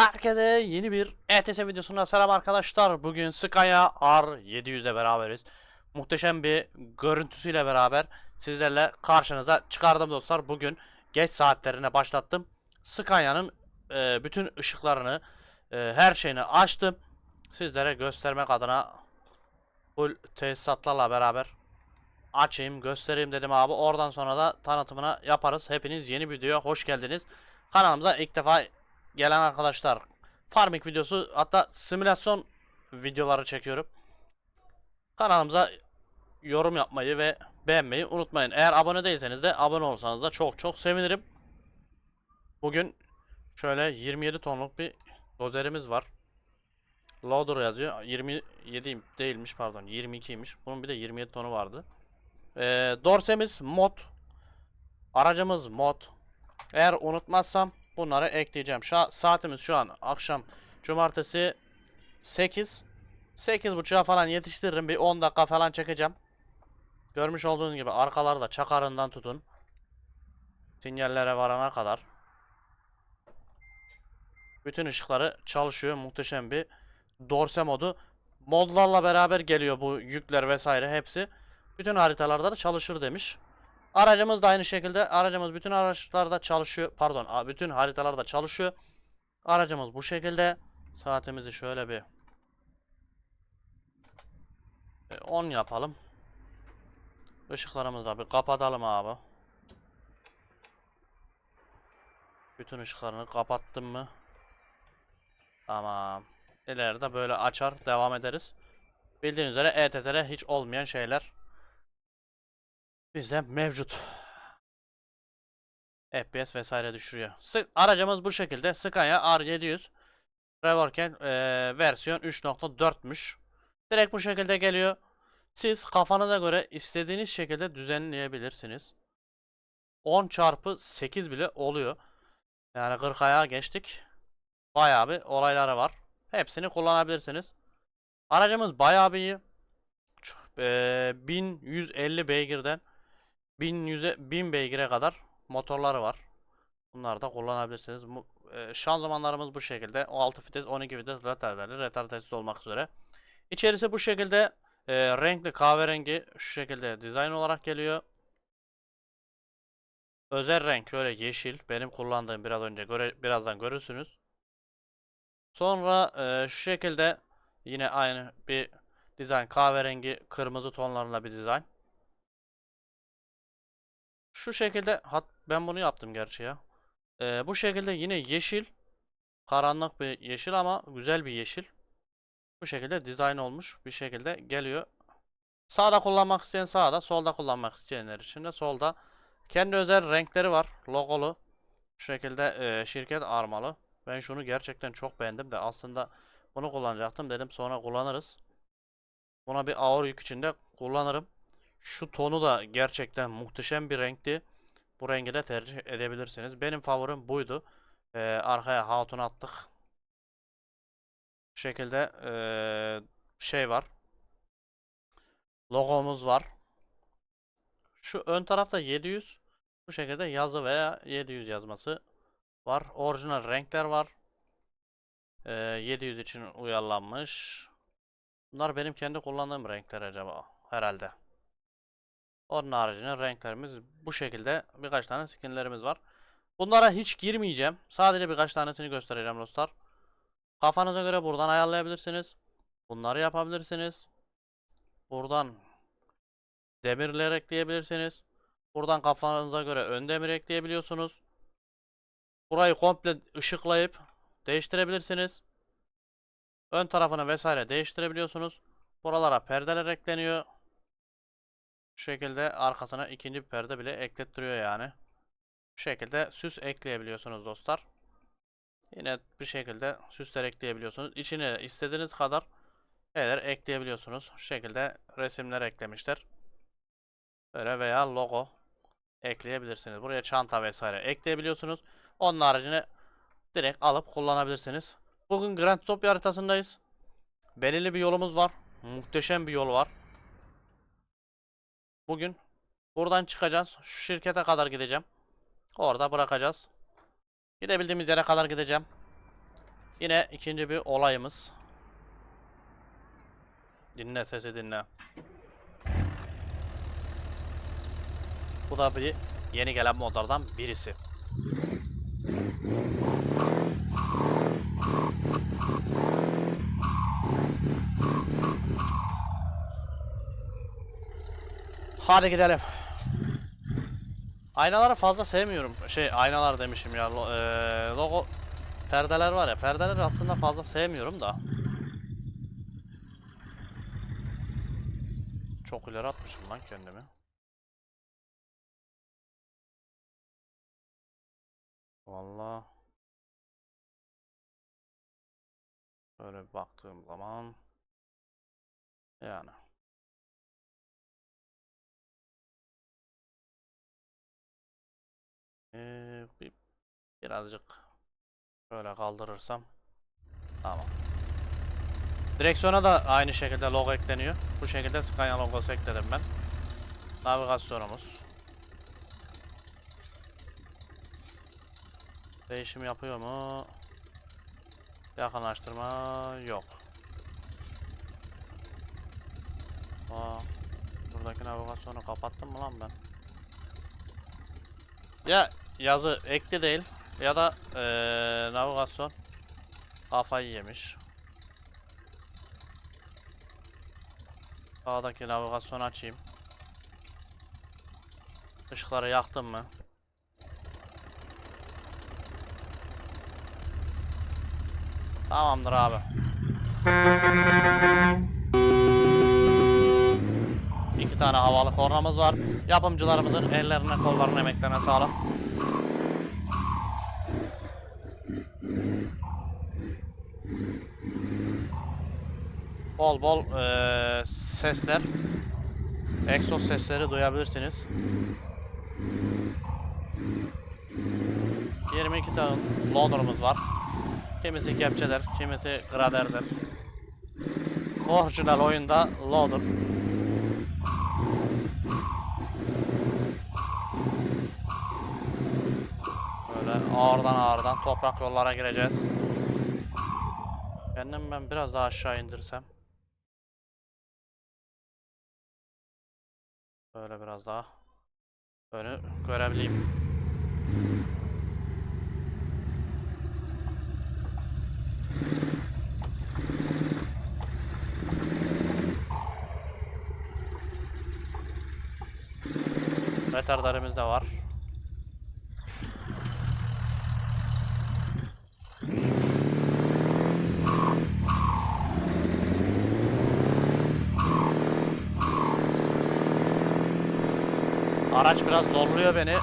Herkese yeni bir ETS videosuna selam arkadaşlar. Bugün Skya R700 ile beraberiz. Muhteşem bir görüntüsüyle beraber sizlerle karşınıza çıkardım dostlar. Bugün geç saatlerine başlattım. Skya'nın e, bütün ışıklarını, e, her şeyini açtım. Sizlere göstermek adına full tesisatlarla beraber açayım, göstereyim dedim abi. Oradan sonra da tanıtımını yaparız. Hepiniz yeni videoya hoş geldiniz. Kanalımıza ilk defa gelen arkadaşlar farming videosu hatta simülasyon videoları çekiyorum. Kanalımıza yorum yapmayı ve beğenmeyi unutmayın. Eğer abone değilseniz de abone olsanız da çok çok sevinirim. Bugün şöyle 27 tonluk bir dozerimiz var. Loader yazıyor. 27 değilmiş pardon 22'ymiş. Bunun bir de 27 tonu vardı. Ee, dorsemiz mod. Aracımız mod. Eğer unutmazsam bunları ekleyeceğim. Şu saatimiz şu an akşam cumartesi 8. 8.30'a falan yetiştiririm. Bir 10 dakika falan çekeceğim. Görmüş olduğunuz gibi arkaları da çakarından tutun. Sinyallere varana kadar. Bütün ışıkları çalışıyor. Muhteşem bir dorse modu. Modlarla beraber geliyor bu yükler vesaire hepsi. Bütün haritalarda da çalışır demiş. Aracımız da aynı şekilde aracımız bütün araçlarda çalışıyor. Pardon, bütün haritalarda çalışıyor. Aracımız bu şekilde. Saatimizi şöyle bir e, 10 yapalım. Işıklarımızı da bir kapatalım abi. Bütün ışıklarını kapattım mı? Tamam. İleride böyle açar devam ederiz. Bildiğiniz üzere ETS'de hiç olmayan şeyler bizde mevcut. FPS vesaire düşürüyor. Sı- aracımız bu şekilde. Scania R700 Revorken eee, versiyon 3.4'müş. Direkt bu şekilde geliyor. Siz kafanıza göre istediğiniz şekilde düzenleyebilirsiniz. 10 çarpı 8 bile oluyor. Yani 40 ayağa geçtik. Bayağı bir olayları var. Hepsini kullanabilirsiniz. Aracımız bayağı bir iyi. Ç- eee, 1150 beygirden 1100'e 1000 beygire kadar motorları var. Bunları da kullanabilirsiniz. Bu, e, şanzımanlarımız bu şekilde. 6 vites, 12 vites retardeli, retardesiz olmak üzere. İçerisi bu şekilde e, renkli kahverengi şu şekilde dizayn olarak geliyor. Özel renk şöyle yeşil. Benim kullandığım biraz önce göre, birazdan görürsünüz. Sonra e, şu şekilde yine aynı bir dizayn kahverengi kırmızı tonlarla bir dizayn. Şu şekilde hat ben bunu yaptım gerçi ya. Ee, bu şekilde yine yeşil. Karanlık bir yeşil ama güzel bir yeşil. Bu şekilde dizayn olmuş bir şekilde geliyor. Sağda kullanmak isteyen sağda, solda kullanmak isteyenler için de solda. Kendi özel renkleri var, logolu. Şu şekilde e, şirket armalı. Ben şunu gerçekten çok beğendim de aslında bunu kullanacaktım dedim sonra kullanırız. Buna bir ağır yük içinde kullanırım. Şu tonu da gerçekten muhteşem bir renkti. Bu rengi de tercih edebilirsiniz. Benim favorim buydu. Ee, arkaya hatun attık. Bu şekilde ee, şey var. Logomuz var. Şu ön tarafta 700. Bu şekilde yazı veya 700 yazması var. Orijinal renkler var. Ee, 700 için uyarlanmış. Bunlar benim kendi kullandığım renkler acaba herhalde. Onun haricinde renklerimiz bu şekilde birkaç tane skinlerimiz var. Bunlara hiç girmeyeceğim. Sadece birkaç tanesini göstereceğim dostlar. Kafanıza göre buradan ayarlayabilirsiniz. Bunları yapabilirsiniz. Buradan demirler ekleyebilirsiniz. Buradan kafanıza göre ön demir ekleyebiliyorsunuz. Burayı komple ışıklayıp değiştirebilirsiniz. Ön tarafını vesaire değiştirebiliyorsunuz. Buralara perdeler ekleniyor. Şu şekilde arkasına ikinci bir perde bile eklettiriyor yani. Bu şekilde süs ekleyebiliyorsunuz dostlar. Yine bir şekilde süsler ekleyebiliyorsunuz. İçine istediğiniz kadar şeyler ekleyebiliyorsunuz. Şu şekilde resimler eklemişler. Böyle veya logo ekleyebilirsiniz. Buraya çanta vesaire ekleyebiliyorsunuz. Onun haricinde direkt alıp kullanabilirsiniz. Bugün Grand Topia haritasındayız. Belirli bir yolumuz var. Muhteşem bir yol var. Bugün buradan çıkacağız. Şu şirkete kadar gideceğim. Orada bırakacağız. Gidebildiğimiz yere kadar gideceğim. Yine ikinci bir olayımız. Dinle sesi dinle. Bu da bir yeni gelen modlardan birisi. Hadi gidelim. Aynaları fazla sevmiyorum. Şey aynalar demişim ya. lo- eee, logo perdeler var ya. Perdeleri aslında fazla sevmiyorum da. Çok ileri atmışım lan kendimi. Vallahi böyle baktığım zaman yani Bir, birazcık şöyle kaldırırsam tamam. Direksiyona da aynı şekilde logo ekleniyor. Bu şekilde Scania logosu ekledim ben. Navigasyonumuz. Değişim yapıyor mu? Yakınlaştırma yok. Aa, buradaki navigasyonu kapattım mı lan ben? Ya yazı ekli değil ya da eee, navigasyon kafayı yemiş. Sağdaki navigasyonu açayım. Işıkları yaktım mı? Tamamdır abi. İki tane havalı kornamız var. Yapımcılarımızın ellerine, kollarına, emeklerine sağlık. Bol bol eee, sesler, egzoz sesleri duyabilirsiniz. 22 tane loader'ımız var. Kimisi kepçeler, kimisi graderdir. Orijinal oyunda loader. Böyle ağırdan ağırdan toprak yollara gireceğiz. Kendim ben biraz daha aşağı indirsem. Böyle biraz daha önü görebileyim. Retardarımız da var. Araç biraz zorluyor beni.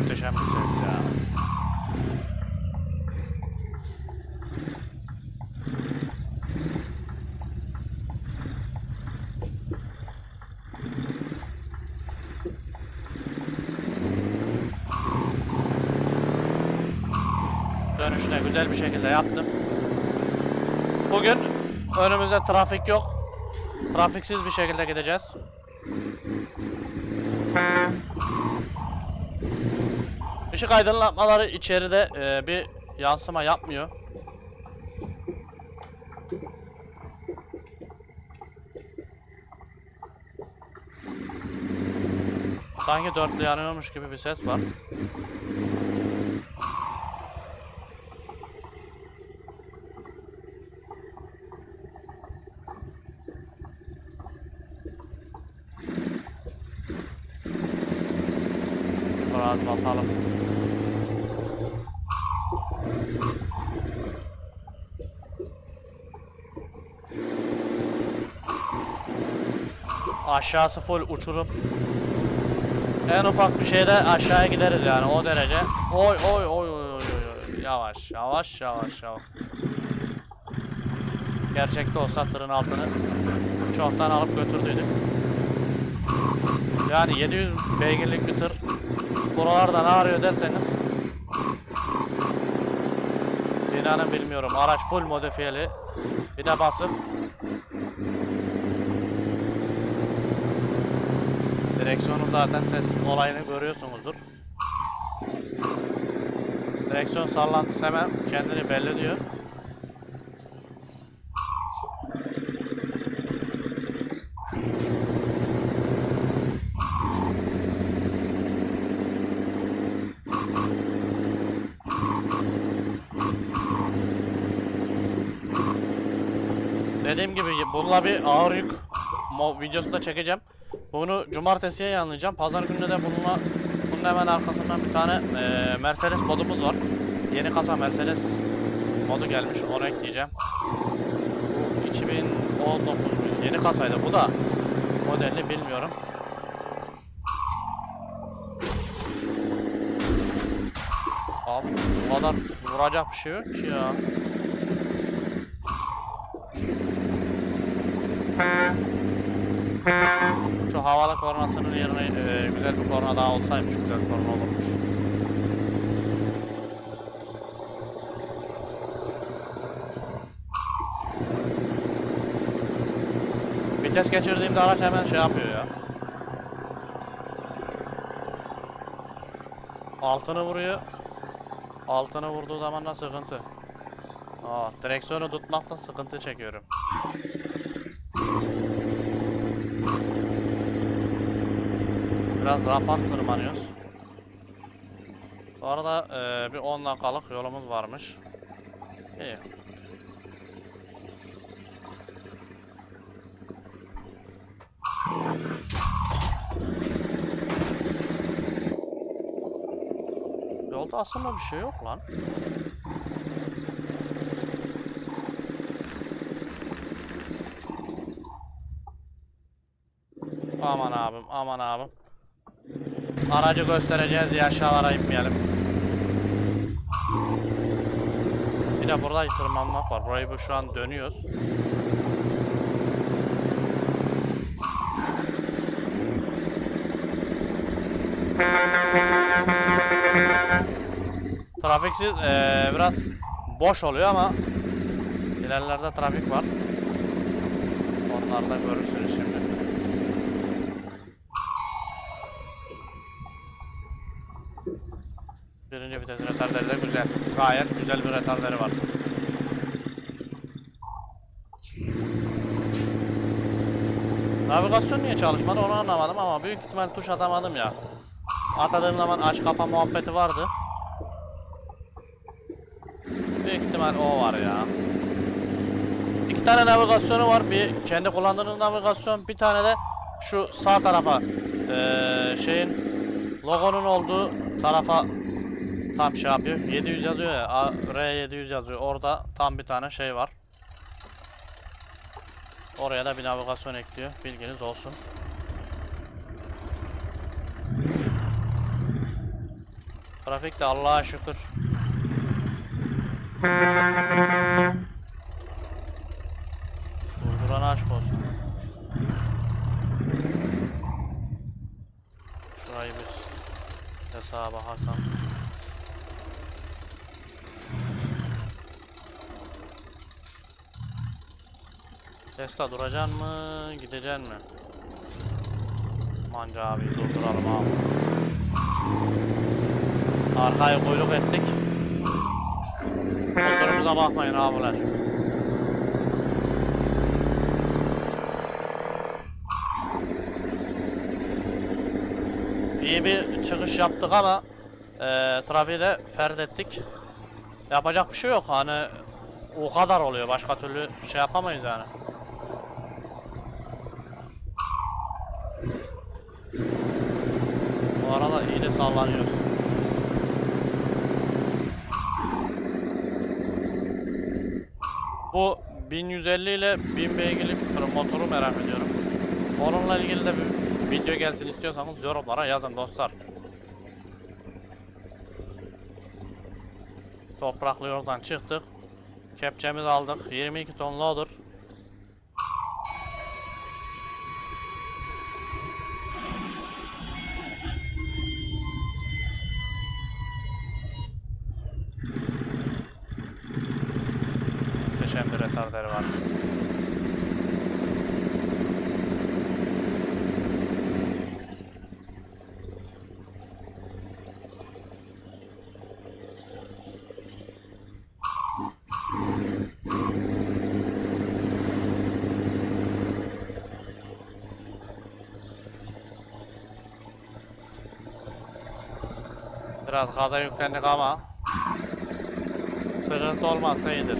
Muhteşem bir ses ya. Dönüşüne güzel bir şekilde yaptım. Bugün önümüzde trafik yok. Trafiksiz bir şekilde gideceğiz. Işık aydınlatmaları içeride e, bir yansıma yapmıyor. Sanki dörtlü yanıyormuş gibi bir ses var. Biraz basalım. Aşağısı full uçurum. En ufak bir şeyde aşağıya gideriz yani o derece. Oy oy oy oy oy oy. Yavaş yavaş yavaş yavaş. Gerçekte olsa tırın altını çoktan alıp götürdüydük. Yani 700 beygirlik bir tır buralarda ne arıyor derseniz İnanın bilmiyorum. Araç full modifiyeli. Bir de basık. Direksiyonun zaten ses olayını görüyorsunuzdur. Direksiyon sallantısı hemen kendini belli diyor. Dediğim gibi bununla bir ağır yük videosu çekeceğim. Bunu cumartesiye yayınlayacağım. Pazar günü de bununla bunun hemen arkasından bir tane eee, Mercedes modumuz var. Yeni kasa Mercedes modu gelmiş. Onu ekleyeceğim. Bu 2019 yeni kasaydı. Bu da modelini bilmiyorum. Abi bu kadar vuracak bir şey yok ki ya. Şu havalı kornasının yerine e, güzel bir korna daha olsaymış güzel korna olurmuş. Vites geçirdiğimde araç hemen şey yapıyor ya. Altını vuruyor. Altını vurduğu zaman da sıkıntı. Aa, direksiyonu tutmakta sıkıntı çekiyorum. Biraz rampan tırmanıyoruz. Bu arada eee, bir 10 dakikalık yolumuz varmış. İyi. Yolda aslında bir şey yok lan. Aman abim, aman abim. Aracı göstereceğiz diye aşağılara inmeyelim. Bir de burada tırmanmak var. Burayı bu şu an dönüyoruz. Trafiksiz eee, biraz boş oluyor ama ilerlerde trafik var. Onları da görürsünüz şimdi. Birinci vites retarları da güzel. Gayet güzel bir retarları var. Navigasyon niye çalışmadı onu anlamadım ama büyük ihtimal tuş atamadım ya. Atadığım zaman aç kapa muhabbeti vardı. Büyük ihtimal o var ya. İki tane navigasyonu var. Bir kendi kullandığınız navigasyon, bir tane de şu sağ tarafa eee, şeyin logonun olduğu tarafa tam şey yapıyor. 700 yazıyor ya. A- R700 yazıyor. Orada tam bir tane şey var. Oraya da bir navigasyon ekliyor. Bilginiz olsun. Trafik de Allah'a şükür. Durduran aşk olsun. Şurayı bir de sağa Tesla duracaksın mı, gideceksin mi? Manca abi durduralım abi. Arkayı kuyruk ettik. Kusurumuza bakmayın abiler. İyi bir çıkış yaptık ama e, trafiği de ferdettik. Yapacak bir şey yok hani o kadar oluyor başka türlü şey yapamayız yani. Bu sallanıyoruz. Bu 1150 ile 1000 beygirli bir tır- motoru merak ediyorum. Onunla ilgili de bir video gelsin istiyorsanız yorumlara yazın dostlar. Topraklı yoldan çıktık. Kepçemizi aldık. 22 ton loader. retarderi var. Biraz gaza yüklendik ama sıkıntı olmazsa iyidir.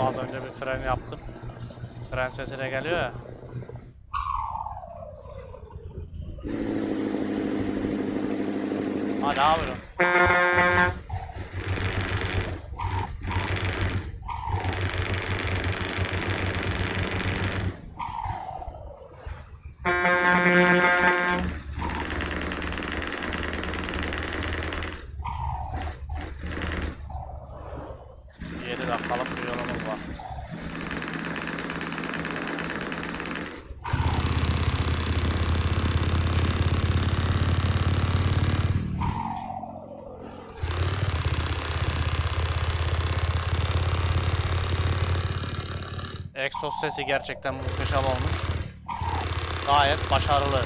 Az önce bir fren yaptım. Fren sesi geliyor ya. Ha ne yapıyorsun? Yedi dakikalık bir yolumuz var. Exos sesi gerçekten muhteşem olmuş. Gayet başarılı.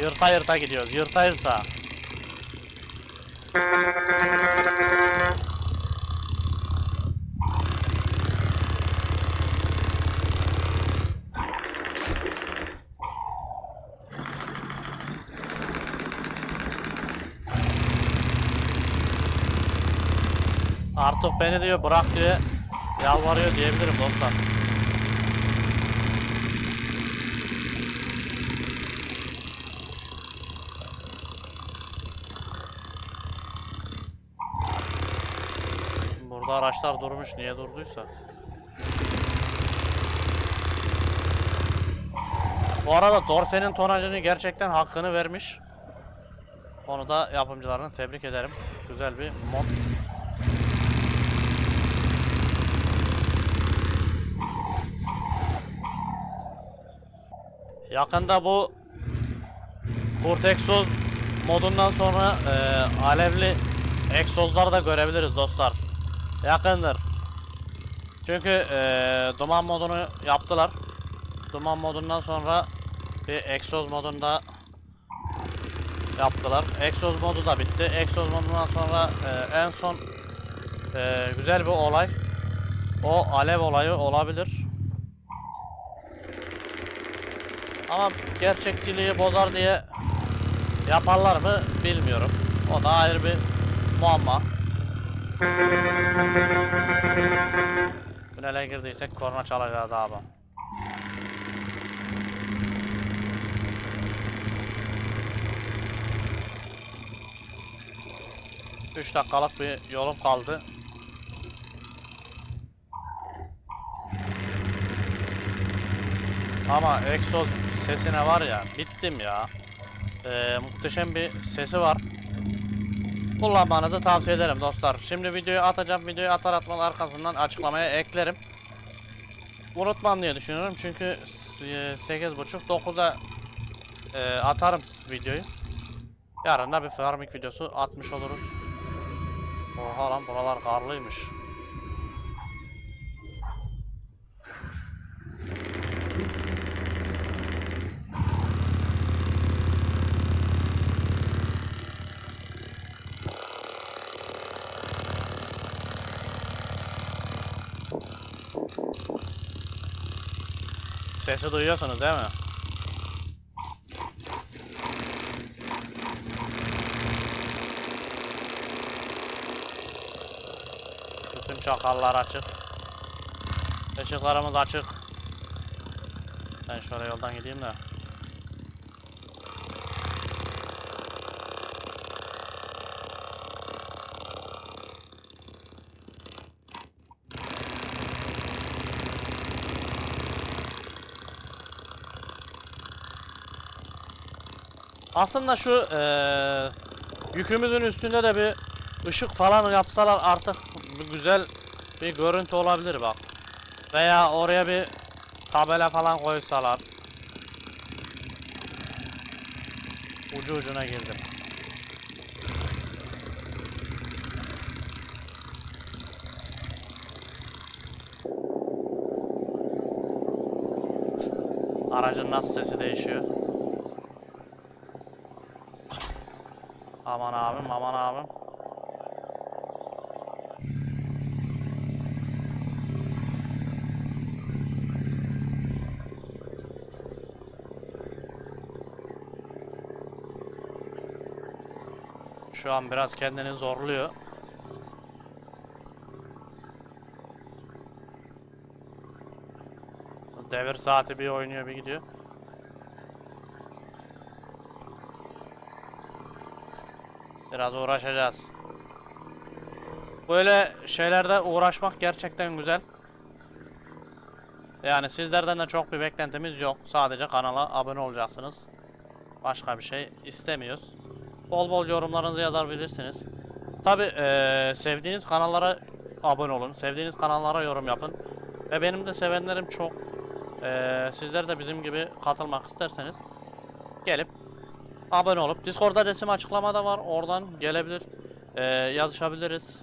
Yırta yırta gidiyoruz. Yırta yırta. Artık beni diyor bırak diyor. Yalvarıyor diyebilirim dostlar. Burada araçlar durmuş. Niye durduysa. Bu arada Dorse'nin tonajını gerçekten hakkını vermiş. Onu da yapımcılarını tebrik ederim. Güzel bir mod. Yakında bu Kurt egzoz modundan sonra e, alevli egzozlar da görebiliriz dostlar. Yakındır. Çünkü e, duman modunu yaptılar. Duman modundan sonra bir egzoz modunda yaptılar. Egzoz modu da bitti. Egzoz modundan sonra e, en son e, güzel bir olay o alev olayı olabilir. Ama gerçekçiliği bozar diye yaparlar mı bilmiyorum. O da ayrı bir muamma. Tünele girdiysek korna çalacağız abi. Üç dakikalık bir yolum kaldı. Ama egzoz sesine var ya bittim ya. Ee, muhteşem bir sesi var. Kullanmanızı tavsiye ederim dostlar. Şimdi videoyu atacağım. Videoyu atar atmaz arkasından açıklamaya eklerim. Unutmam diye düşünüyorum çünkü e, 8.30-9'da e, atarım videoyu. Yarın da bir farming videosu atmış oluruz. Oha lan buralar karlıymış. Sesi duyuyorsunuz değil mi? Bütün çakallar açık. Işıklarımız açık. Ben şöyle yoldan gideyim de. Aslında şu eee, yükümüzün üstünde de bir ışık falan yapsalar artık güzel bir görüntü olabilir bak. Veya oraya bir tabela falan koysalar. Ucu ucuna girdim. Aracın nasıl sesi değişiyor? Aman abim, aman abim. Şu an biraz kendini zorluyor. Devir saati bir oynuyor bir gidiyor. Biraz uğraşacağız. Böyle şeylerde uğraşmak gerçekten güzel. Yani sizlerden de çok bir beklentimiz yok. Sadece kanala abone olacaksınız. Başka bir şey istemiyoruz. Bol bol yorumlarınızı yazabilirsiniz. Tabi sevdiğiniz kanallara abone olun. Sevdiğiniz kanallara yorum yapın. Ve benim de sevenlerim çok. Eee sizler de bizim gibi katılmak isterseniz gelip abone olup Discord'da resim açıklamada var. Oradan gelebilir. eee, yazışabiliriz.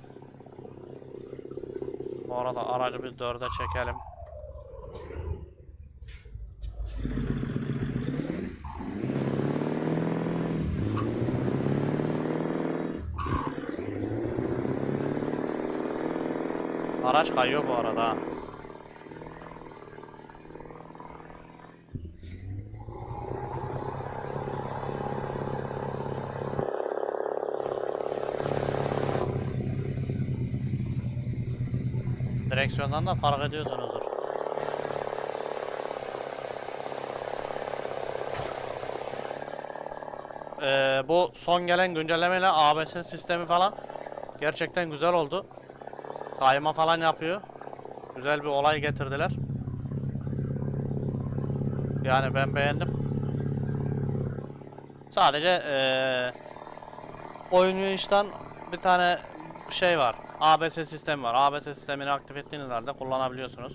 Bu arada aracı bir dörde çekelim. Araç kayıyor bu arada. Direksiyondan da fark ediyorsunuzdur. Ee, bu son gelen güncellemeyle ABS sistemi falan gerçekten güzel oldu. Kayma falan yapıyor. Güzel bir olay getirdiler. Yani ben beğendim. Sadece eee oynayıştan bir tane şey var. ABS sistemi var. ABS sistemini aktif ettiğiniz halde kullanabiliyorsunuz.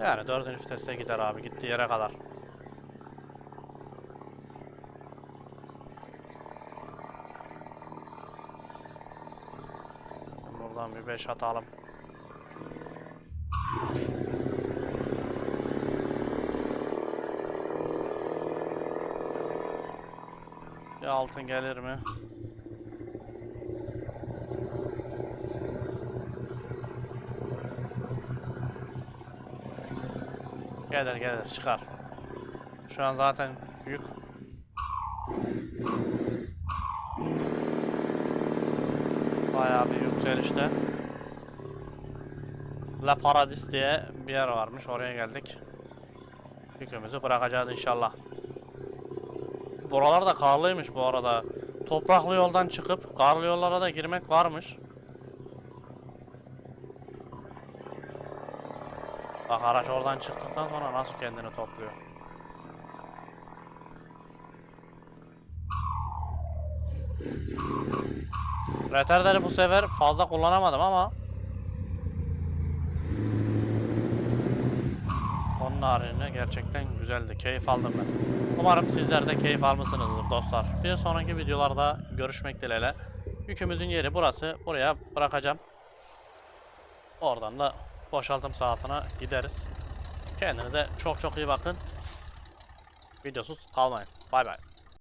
Yani dördüncü viteste gider abi gittiği yere kadar. Buradan bir 5 atalım. Bir altın gelir mi? Gelir gelir çıkar. Şu an zaten yük. Bayağı bir yükselişte. La Paradis diye bir yer varmış. Oraya geldik. Yükümüzü bırakacağız inşallah. Buralar da karlıymış bu arada. Topraklı yoldan çıkıp karlı yollara da girmek varmış. Bak araç oradan çıktıktan sonra nasıl kendini topluyor. Retarder'i bu sefer fazla kullanamadım ama Onun haricinde gerçekten güzeldi. Keyif aldım ben. Umarım sizler de keyif almışsınızdır dostlar. Bir sonraki videolarda görüşmek dileğiyle. Yükümüzün yeri burası. Buraya bırakacağım. Oradan da boşaltım sahasına gideriz. Kendinize çok çok iyi bakın. Videosuz kalmayın. Bay bay.